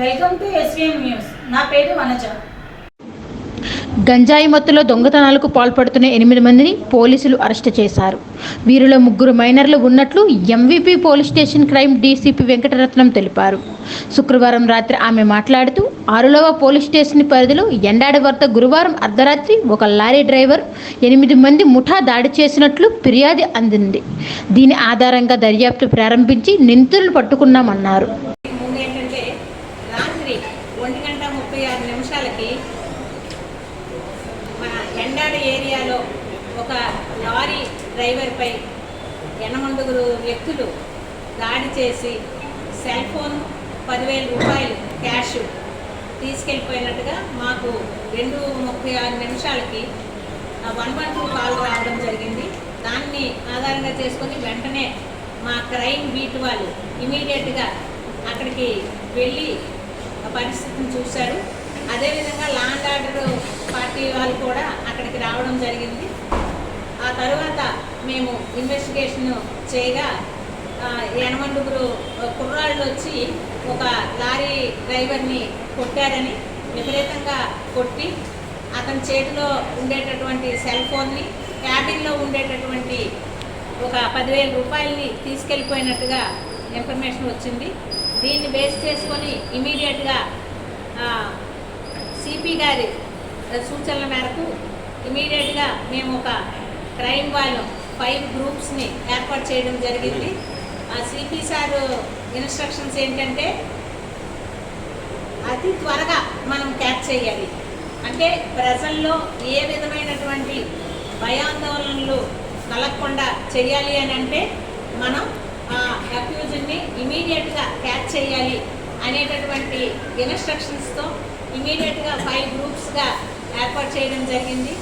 Welcome to SVM news. నా పేరు వనజ. గంజాయి మత్తులో దొంగతనాలకు పాల్పడుతున్న ఎనిమిది మందిని పోలీసులు అరెస్టు చేశారు. వీరిలో ముగ్గురు మైనర్లు ఉన్నట్లు MVP police station crime DCP Venkataratnam తెలిపారు. శుక్రవారం రాత్రి ఆమె మాట్లాడుతూ ఆరులవ పోలీస్ స్టేషన్ పరిధిలో ఎండాడి వద్ద గురువారం అర్ధరాత్రి ఒక లారీ డ్రైవర్ ఎనిమిది మంది ముఠా దాడి చేసినట్లు ఫిర్యాదు అందింది. దీని ఆధారంగా దర్యాప్తు ప్రారంభించి నిందితులను పట్టుకున్నామన్నారు ముందు ఏంటంటే రాత్రి ఒంటి గంట ముప్పై ఆరు నిమిషాలకి మన ఎండాడ ఏరియాలో ఒక లారీ డ్రైవర్పై ఎనమండుగురు వ్యక్తులు దాడి చేసి సెల్ ఫోన్ పదివేల రూపాయలు క్యాష్ తీసుకెళ్ళిపోయినట్టుగా మాకు రెండు ముప్పై ఆరు నిమిషాలకి వన్ వన్ టూ కాల్ రావడం జరిగింది. దాన్ని ఆధారంగా చేసుకొని వెంటనే మా క్రైమ్ బీట్ వాళ్ళు ఇమీడియట్గా అక్కడికి వెళ్ళి పరిస్థితిని చూశారు. అదేవిధంగా లాండ్ ఆర్డర్ పార్టీ వాళ్ళు కూడా అక్కడికి రావడం జరిగింది. ఆ తర్వాత మేము ఇన్వెస్టిగేషన్ చేయగా ఆ, ఎనమండుగురు కుర్రాళ్ళు వచ్చి ఒక లారీ డ్రైవర్ని కొట్టారని విపరీతంగా కొట్టి అతని చేతిలో ఉండేటటువంటి సెల్ ఫోన్ని క్యాబిన్లో ఉండేటటువంటి ఒక పదివేల రూపాయలని తీసుకెళ్ళిపోయినట్టుగా ఇన్ఫర్మేషన్ వచ్చింది. దీన్ని బేస్ చేసుకొని ఇమీడియట్గా సిపి గారి సూచనల మేరకు ఇమీడియట్గా మేము ఒక క్రైమ్ వాళ్ళు ఫైవ్ గ్రూప్స్ని ఏర్పాటు చేయడం జరిగింది. ఆ సిపి సార్ ఇన్స్ట్రక్షన్స్ ఏంటంటే అతి త్వరగా మనం క్యాచ్ చేయాలి. అంటే ప్రజల్లో ఏ విధమైనటువంటి భయాందోళనలు కలగకుండా చేయాలి అని అంటే మనం ఆ అక్యూజ్ని ఇమీడియట్గా క్యాచ్ చేయాలి అనేటటువంటి ఇన్స్ట్రక్షన్స్తో ఇమీడియట్గా ఫైవ్ గ్రూప్స్గా ఏర్పాటు చేయడం జరిగింది.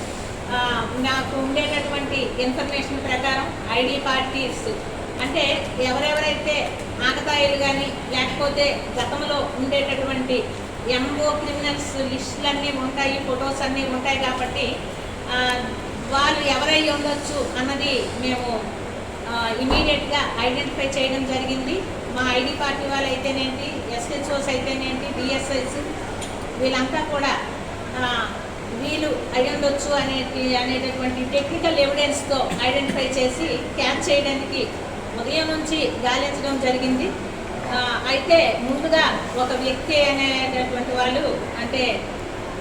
నాకు ఉండేటటువంటి ఇన్ఫర్మేషన్ ప్రకారం ఐడి పార్టీస్ అంటే ఎవరెవరైతే ఆకతాయిలు కానీ లేకపోతే గతంలో ఉండేటటువంటి ఎంఓ క్రిమినల్స్ లిస్టులు అన్నీ ఉంటాయి ఫొటోస్ అన్నీ ఉంటాయి కాబట్టి వాళ్ళు ఎవరై ఉండొచ్చు అన్నది మేము ఇమీడియట్గా ఐడెంటిఫై చేయడం జరిగింది. మా ఐడి పార్టీ వాళ్ళు అయితేనేంటి ఎస్హెచ్ఓస్ అయితేనేంటి డిఎస్ఐస్ వీళ్ళంతా కూడా ఆ, వీళ్ళు అయి ఉండొచ్చు అనే అనేటటువంటి టెక్నికల్ ఎవిడెన్స్తో ఐడెంటిఫై చేసి క్యాచ్ చేయడానికి ఉదయం నుంచి గాలించడం జరిగింది. అయితే ముందుగా ఒక వ్యక్తి అనేటటువంటి వాళ్ళు అంటే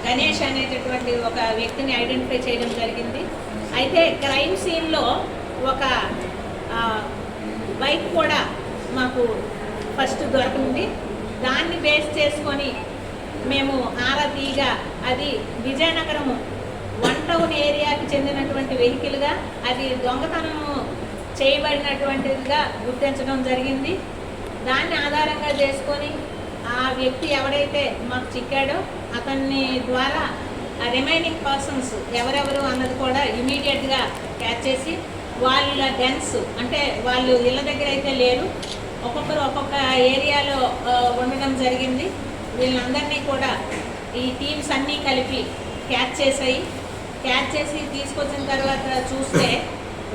గణేష్ అనేటటువంటి ఒక వ్యక్తిని ఐడెంటిఫై చేయడం జరిగింది. అయితే క్రైమ్ సీన్లో ఒక బైక్ కూడా మాకు ఫస్ట్ దొరికింది. దాన్ని బేస్ చేసుకొని మేము ఆరతీగా అది విజయనగరము వన్ టౌన్ ఏరియాకి చెందినటువంటి వెహికల్గా అది దొంగతనం చేయబడినటువంటిదిగా గుర్తించడం జరిగింది. దాన్ని ఆధారంగా చేసుకొని ఆ వ్యక్తి ఎవరైతే మాకు చిక్కాడో అతన్ని ద్వారా ఆ రిమైనింగ్ పర్సన్స్ ఎవరెవరు అన్నది కూడా ఇమీడియట్గా క్యాచ్ చేసి వాళ్ళ గన్స్ అంటే వాళ్ళు ఇళ్ళ దగ్గర అయితే లేరు ఒక్కొక్కరు ఒక్కొక్క ఏరియాలో ఉండడం జరిగింది. వీళ్ళందరినీ కూడా ఈ టీమ్స్ అన్నీ కలిపి క్యాచ్ చేసాయి. క్యాచ్ చేసి తీసుకొచ్చిన తర్వాత చూస్తే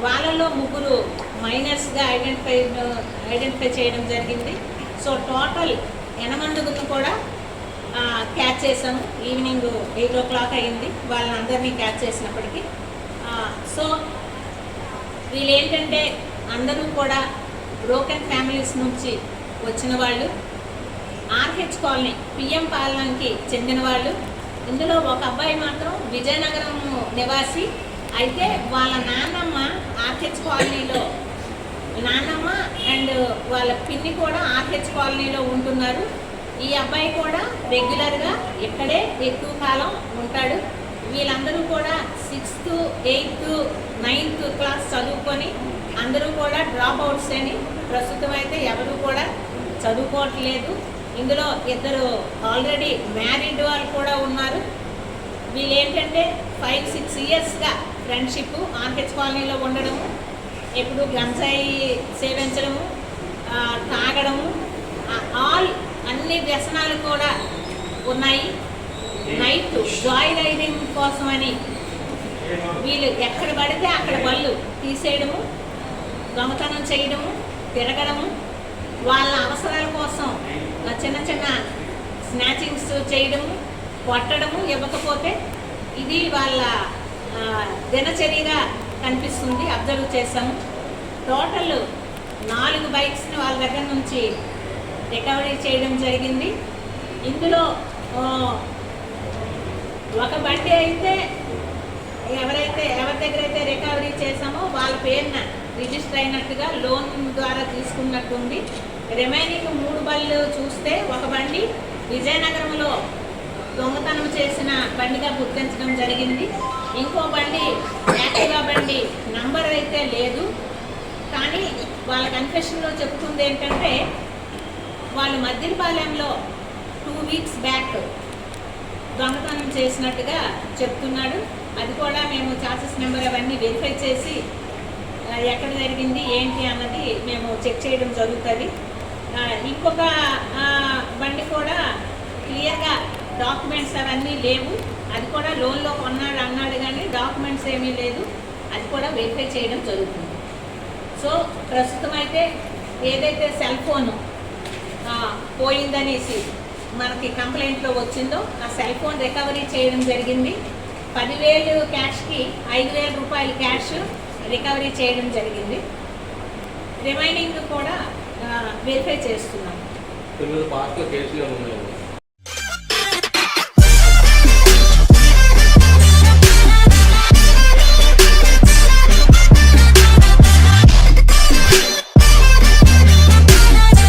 వాళ్ళలో ముగ్గురు మైనర్స్గా ఐడెంటిఫై ఐడెంటిఫై చేయడం జరిగింది. సో టోటల్ ఎనమండుగును కూడా క్యాచ్ చేసాము ఈవినింగ్ ఎయిట్ ఓ క్లాక్ అయింది వాళ్ళని క్యాచ్ చేసినప్పటికీ. సో వీళ్ళు ఏంటంటే అందరూ కూడా బ్రోకెన్ ఫ్యామిలీస్ నుంచి వచ్చిన వాళ్ళు. ఆర్హెచ్ కాలనీ పిఎం పాలనకి చెందిన వాళ్ళు. ఇందులో ఒక అబ్బాయి మాత్రం విజయనగరం నివాసి. అయితే వాళ్ళ నాన్నమ్మ ఆర్హెచ్ కాలనీలో నాన్నమ్మ అండ్ వాళ్ళ పిన్ని కూడా ఆర్హెచ్ కాలనీలో ఉంటున్నారు. ఈ అబ్బాయి కూడా రెగ్యులర్గా ఇక్కడే ఎక్కువ కాలం ఉంటాడు. వీళ్ళందరూ కూడా సిక్స్త్ ఎయిత్ నైన్త్ క్లాస్ చదువుకొని అందరూ కూడా డ్రాప్ అవుట్స్ అని ప్రస్తుతం అయితే ఎవరు కూడా చదువుకోవట్లేదు. ఇందులో ఇద్దరు ఆల్రెడీ మ్యారీడ్ వాళ్ళు కూడా ఉన్నారు. వీళ్ళు ఏంటంటే ఫైవ్ సిక్స్ ఇయర్స్గా ఫ్రెండ్షిప్ ఆర్కెట్స్ కాలనీలో ఉండడము ఎప్పుడు గంజాయి సేవించడము తాగడము ఆల్ అన్ని వ్యసనాలు కూడా ఉన్నాయి. నైట్ జాయ్ రైడింగ్ కోసమని వీళ్ళు ఎక్కడ పడితే అక్కడ బళ్ళు తీసేయడము దొంగతనం చేయడము తిరగడము వాళ్ళ అవసరాలు ఏదైనా స్నాచింగ్స్ చేయడము కొట్టడము ఇవ్వకపోతే ఇది వాళ్ళ దినచర్యగా కనిపిస్తుంది. అబ్జర్వ్ చేసాము టోటల్ నాలుగు బైక్స్ని వాళ్ళ దగ్గర నుంచి రికవరీ చేయడం జరిగింది. ఇందులో ఒక బండి అయితే ఎవరైతే ఎవరి దగ్గర అయితే రికవరీ చేశామో వాళ్ళ పేరున రిజిస్టర్ అయినట్టుగా లోన్ ద్వారా తీసుకున్నట్టుంది. రిమైనింగ్ మూడు బళ్ళు చూస్తే ఒక బండి విజయనగరంలో దొంగతనం చేసిన బండిగా గుర్తించడం జరిగింది. ఇంకో బండి యాక్టివా బండి నంబర్ అయితే లేదు. కానీ వాళ్ళ కన్ఫెషన్లో చెప్తుంది ఏంటంటే వాళ్ళు మద్దిలపాలెంలో టూ వీక్స్ బ్యాక్ దొంగతనం చేసినట్టుగా చెప్తున్నాడు. అది కూడా మేము చార్జెస్ నెంబర్ అవన్నీ వెరిఫై చేసి ఎక్కడ జరిగింది ఏంటి అన్నది మేము చెక్ చేయడం జరుగుతుంది. ఇంకొక బండి కూడా క్లియర్గా డాక్యుమెంట్స్ అవన్నీ లేవు. అది కూడా లోన్లో కొన్నాడు అన్నాడు కానీ డాక్యుమెంట్స్ ఏమీ లేదు. అది కూడా వెరిఫై చేయడం జరుగుతుంది. సో ప్రస్తుతం అయితే ఏదైతే సెల్ ఫోను పోయిందనేసి మనకి కంప్లైంట్లో వచ్చిందో ఆ సెల్ ఫోన్ రికవరీ చేయడం జరిగింది. పదివేలు క్యాష్కి ఐదు వేల రూపాయలు క్యాష్ రికవరీ చేయడం జరిగింది. రిమైనింగ్ కూడా వెరిఫై చేస్తున్నాం.